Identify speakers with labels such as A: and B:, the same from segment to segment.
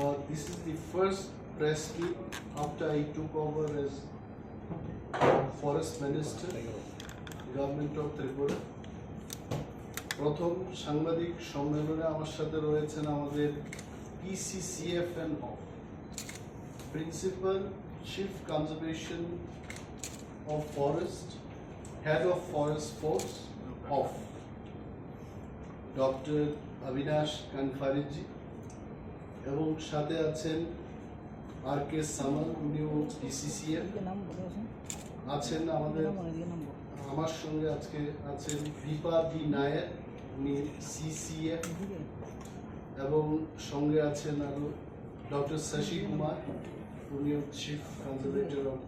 A: Uh, this is the first press meet after I took over as forest minister, government of Tripura. প্রথম সাংবাদিক সম্মেলনে আমার সাথে রয়েছেন আমাদের PCCFN of principal chief conservation of forest head of forest force of doctor Abinash কানফারিজি এবং সাথে আছেন আর কে সামাল উনিও
B: বলে
A: আছেন আমাদের। আমার সঙ্গে আজকে আছেন দীপা বি নায়ার উনি সিসিএফ
B: এদিকে।
A: এবং সঙ্গে আছেন আরও ডক্টর শশী কুমার উনি চিফ কনজারভেটর অফ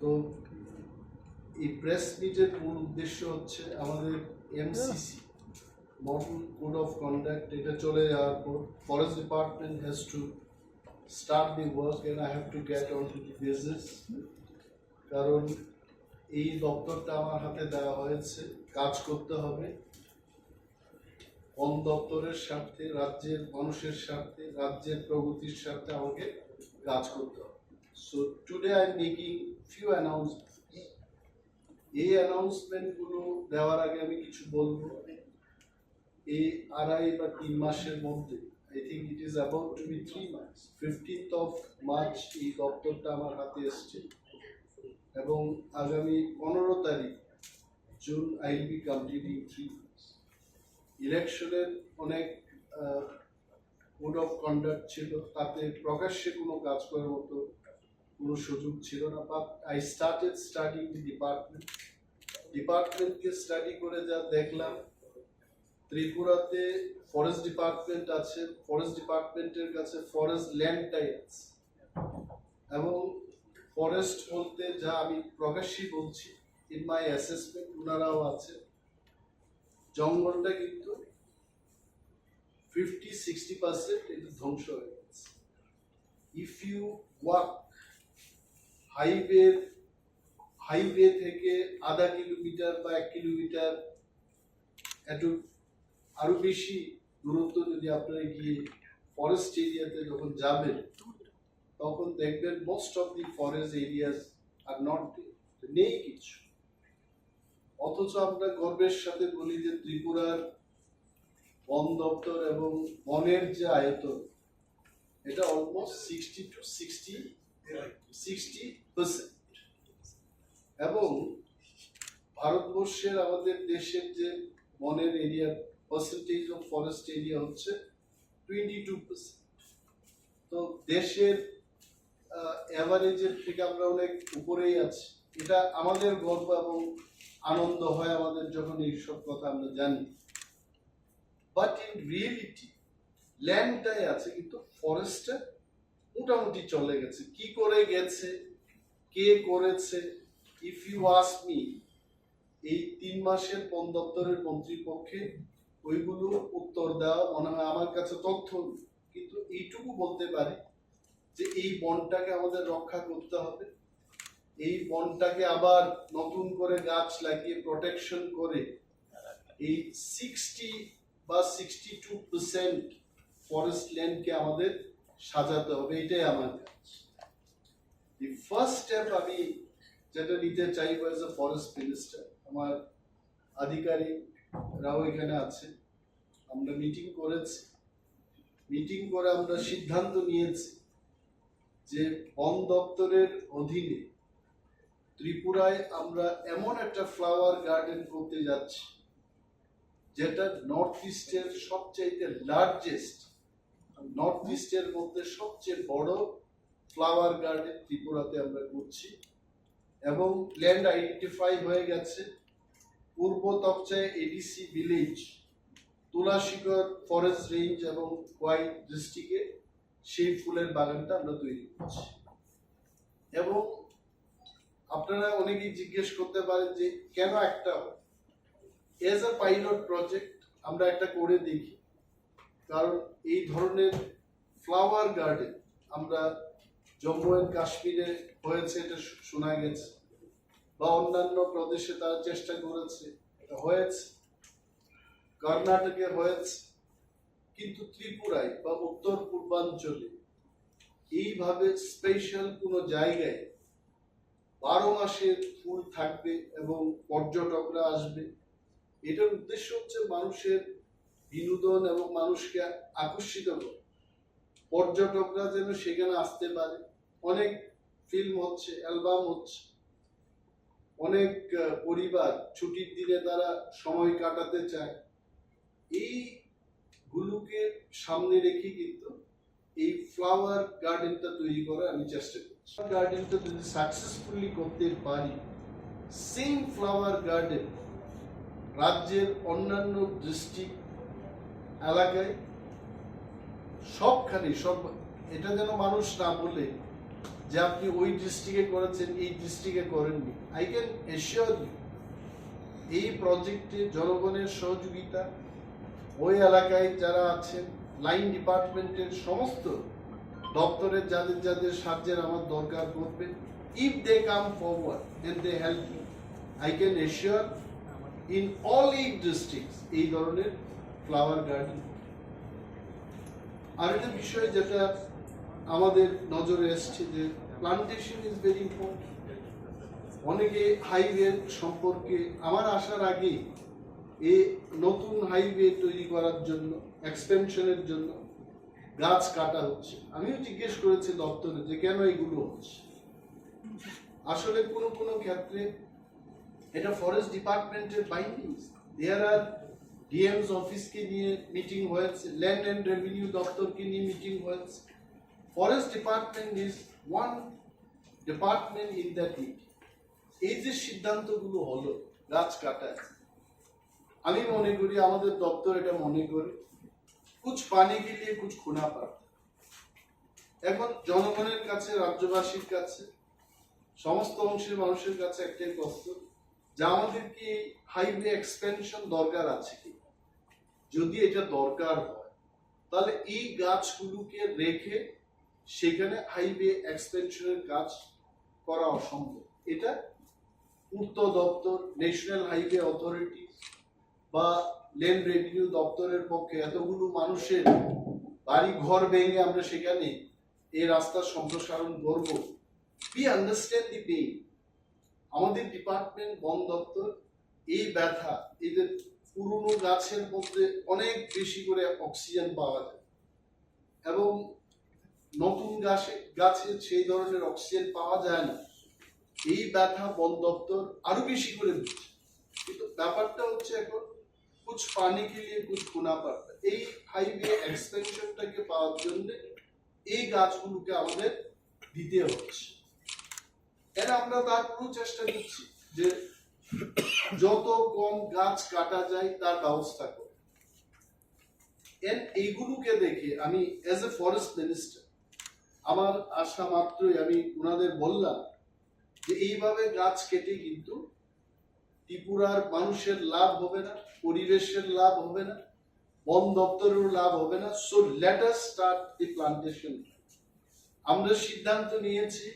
A: তো এই প্রেস মিটের মূল উদ্দেশ্য হচ্ছে আমাদের MCC model code of conduct এটা চলে যাওয়ার পর forest department has to start the work and I have to get on to the business কারণ এই দপ্তরটা আমার হাতে দেওয়া হয়েছে কাজ করতে হবে। বন দপ্তরের স্বার্থে, রাজ্যের মানুষের স্বার্থে, রাজ্যের প্রগতির স্বার্থে আমাকে কাজ করতে হবে। So today I making few announcement এই অ্যানাউন্সমেন্টগুলো দেওয়ার আগে আমি কিছু বলব। এই আড়াই বা তিন মাসের মধ্যে I think it is about to be three mass fifteenth of March এই দপ্তরটা আমার হাতে এসছে। এবং আগামী পনেরো তারিখ June I be completing three মাস ইলেকশনের অনেক কোড অফ কন্ডাক্ট ছিল, তাতে প্রকাশ্যে কোনো কাজ করার মতো কোনো সুযোগ ছিল না but I started studying the department ডিপার্টমেন্টকে স্টাডি করে যা দেখলাম ত্রিপুরাতে ফরেস্ট ডিপার্টমেন্ট আছে ফরেস্ট ডিপার্টমেন্টের কাছে ফরেস্ট ল্যান্ডটাই আছে এবং ফরেস্ট বলতে যা আমি প্রকাশ্যই বলছি ইন মাই অ্যাসেসমেন্ট ওনারাও আছে। জঙ্গলটা কিন্তু ফিফটি সিক্সটি পার্সেন্ট এটা ধ্বংস হয়ে গেছে। If you walk highway highway থেকে আধা কিলোমিটার বা এক কিলোমিটার একটু আরও বেশি দূরত্ব যদি আপনারা গিয়ে ফরেস্ট এরিয়াতে যখন যাবেন, তখন দেখবেন most of the forest areas are not নেই কিছু। অথচ আমরা গর্বের সাথে বলি যে ত্রিপুরার বন দপ্তর এবং বনের যে আয়তন, এটা almost sixty two sixty sixty percent এবং ভারতবর্ষের আমাদের দেশের যে বনের area percentage of forest area হচ্ছে টোয়েন্টি টু পার্সেন্ট তো দেশের অ্যাভারেজের থেকে আমরা অনেক উপরেই আছি। এটা আমাদের গর্ব এবং আনন্দ হয় আমাদের যখন এইসব কথা আমরা জানি। বাট ইন রিয়েলিটি ল্যান্ডটাই আছে, কিন্তু ফরেস্টটা মোটামুটি চলে গেছে। কি করে গেছে? কে করেছে? ইফ ইউ আস মি এই তিন মাসের বন দপ্তরের মন্ত্রীর পক্ষে ওইগুলো উত্তর দেওয়া মনে হয় আমার কাছে তথ্য কিন্তু এইটুকু বলতে পারি যে এই বনটাকে আমাদের রক্ষা করতে হবে। এই বনটাকে আবার নতুন করে গাছ লাগিয়ে প্রোটেকশন করে এই সিক্সটি বা সিক্সটি টু পার্সেন্ট ফরেস্ট ল্যান্ডকে আমাদের সাজাতে হবে, এটাই আমার কাজ। ফার্স্ট স্টেপ আমি যেটা নিতে চাইব এজ এ ফরেস্ট মিনিস্টার আমার আধিকারিকরাও এখানে আছে। আমরা মিটিং করেছি। মিটিং করে আমরা সিদ্ধান্ত নিয়েছি যে বন দপ্তরের অধীনে ত্রিপুরায় আমরা এমন একটা ফ্লাওয়ার গার্ডেন করতে যাচ্ছি, যেটা নর্থ ইস্টের সবচাইতে লার্জেস্ট নর্থ ইস্টের মধ্যে সবচেয়ে বড় ফ্লাওয়ার গার্ডেন ত্রিপুরাতে আমরা করছি এবং ল্যান্ড আইডেন্টিফাই হয়ে গেছে। পূর্ব তপচায় ADC village Tulashikhar forest range এবং কোয়াই ডিস্ট্রিক্টে সেই ফুলের বাগানটা আমরা তৈরি করছি। এবং আপনারা অনেকেই জিজ্ঞেস করতে পারেন যে কেন একটা এজ আ পাইলট প্রজেক্ট আমরা একটা করে দেখি। কারণ এই ধরনের ফ্লাওয়ার গার্ডেন আমরা জম্মু এন্ড কাশ্মীরে হয়েছে, এটা শোনা গেছে। বা অন্যান্য প্রদেশে তারা চেষ্টা করেছে, এটা হয়েছে। কর্ণাটকে হয়েছে। কিন্তু ত্রিপুরায় বা উত্তর পূর্বাঞ্চলে এইভাবে স্পেশাল কোনো জায়গায় বারো মাসে ফুল থাকবে এবং পর্যটকরা আসবে। এটার উদ্দেশ্য হচ্ছে মানুষের বিনোদন এবং মানুষকে আকর্ষিত করে। পর্যটকরা যেন সেখানে আসতে পারে। অনেক ফিল্ম হচ্ছে অ্যালবাম হচ্ছে। অনেক পরিবার ছুটির দিনে তারা সময় কাটাতে চায়। এই গুলোকে সামনে রেখে কিন্তু এই ফ্লাওয়ার গার্ডেনটা তৈরি করার আমি চেষ্টা করি করছি গার্ডেনটা যদি সাকসেসফুলি করতে পারি সেম ফ্লাওয়ার গার্ডেন রাজ্যের অন্যান্য ডিস্ট্রিক্ট এলাকায় সবখানে, সব, এটা যেন মানুষ না বলে যে আপনি ওই ডিস্ট্রিক্টে করেছেন, এই ডিস্ট্রিক্টে করেননি। আই ক্যান এশিওর ইউ এই প্রজেক্টে জনগণের সহযোগিতা, ওই এলাকায় যারা আছেন লাইন ডিপার্টমেন্টের সমস্ত দপ্তরের যাদের যাদের সাহায্যের আমার দরকার পড়বে if they come forward then they help me I can assure in all eight districts এই ধরনের ফ্লাওয়ার গার্ডেন আরেকটা বিষয় যেটা আমাদের নজরে এসছে যে প্লান্টেশন ইজ ভেরি ইম্পর্টেন্ট অনেকে হাইওয়ে সম্পর্কে আমার আসার আগে এ নতুন হাইওয়ে তৈরি করার জন্য এক্সপেনশনের জন্য গাছ কাটা হচ্ছে। আমিও জিজ্ঞেস করেছি দপ্তরে যে কেন এগুলো হচ্ছে। আসলে কোনো কোনো ক্ষেত্রে এটা ফরেস্ট ডিপার্টমেন্টের বাইন্ডিংস দেয়ার আর ডিএমস অফিসকে নিয়ে মিটিং হয়েছে ল্যান্ড অ্যান্ড রেভিনিউ দপ্তরকে নিয়ে মিটিং হয়েছে। Forest department is one department in that it এই যে সিদ্ধান্তগুলো হলো, গাছ কাটায় আমি মনে করি আমাদের দপ্তর এটা মনে করে, কুছ পানি কে লিয়ে কুছ খুনা পাড়তা এখন জনগণের কাছে, রাজ্যবাসীর কাছে, সমস্ত অংশের মানুষের কাছে একটাই প্রশ্ন, যে আমাদের কি হাইওয়ে এক্সপেনশন দরকার আছে কি? যদি এটা দরকার হয়, তাহলে এই গাছগুলোকে রেখে সেখানে হাইওয়ে এক্সপেনশনের কাজ করা অসম্ভব। এটা পূর্ত দপ্তর ন্যাশনাল হাইওয়ে অথরিটি বা লেন রেভিনিউ দপ্তরের পক্ষে এতগুলো মানুষের বাড়ি ঘর ভেঙে আমরা সেখানে এই রাস্তার সম্প্রসারণ করব। উই আন্ডারস্ট্যান্ড দি পেইন আমাদের ডিপার্টমেন্ট বন দপ্তর এই ব্যথা, এদের পুরনো গাছের মধ্যে অনেক বেশি করে অক্সিজেন পাওয়া যায়। এবং নতুন গাছে গাছে সেই ধরনের অক্সিজেন পাওয়া যায় না। এই ব্যথা বন দপ্তর আরও বেশি করে দিচ্ছে। কিন্তু ব্যাপারটা হচ্ছে এখন, কুছ পানি কে লিয়ে কুছ খুনা পাড়তা এই হাইওয়ে এক্সপেনশনটাকে পাওয়ার জন্য এই গাছগুলোকে আমাদের দিতে হচ্ছে। এর আমরা তার পুরো চেষ্টা করছি যে যত কম গাছ কাটা যায়, তার ব্যবস্থা করে এর এইগুলোকে দেখে আমি অ্যাজ এ ফরেস্ট মিনিস্টার আমার আশা মাত্রই আমি ওনাদের বললাম যে এইভাবে গাছ কেটে কিন্তু ত্রিপুরার মানুষের লাভ হবে না, পরিবেশের লাভ হবে না, বন দপ্তরেরও লাভ হবে না। So let us start the plantation আমরা সিদ্ধান্ত নিয়েছি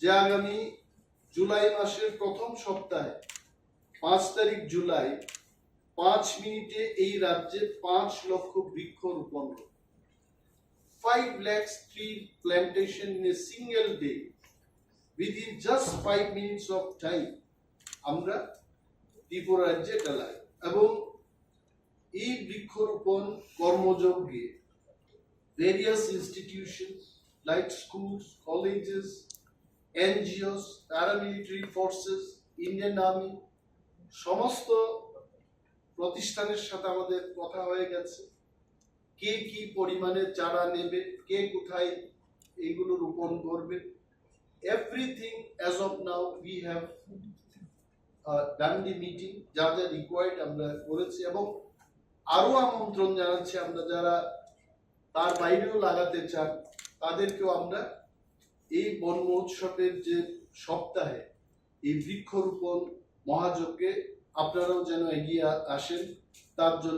A: যে আগামী জুলাই মাসের প্রথম সপ্তাহে, পাঁচ তারিখ জুলাই, পাঁচ মিনিটে এই রাজ্যে পাঁচ লক্ষ বৃক্ষ রোপণ five lakhs tree plantation in a single day within just five minutes of time আমরা ত্রিপুরা রাজ্যে চালাই এবং এই বৃক্ষরোপণ কর্মযজ্ঞে various institutions like schools colleges NGOs paramilitary forces Indian army সমস্ত প্রতিষ্ঠানের সাথে আমাদের কথা হয়ে গেছে। কে কি পরিমাণে চারা নেবে, কে কোথায় এইগুলো রোপণ করবে? Everything as of now we have done the meeting যা যা রিকোয়ার্ড আমরা করেছি এবং আরও আমন্ত্রণ জানাচ্ছি আমরা যারা তার বাইরেও লাগাতে চান, তাদেরকেও আমরা এই বন মহোৎসবের যে সপ্তাহে এই বৃক্ষরোপণ মহাযজ্ঞে আপনারাও যেন এগিয়ে আসেন, তার জন্য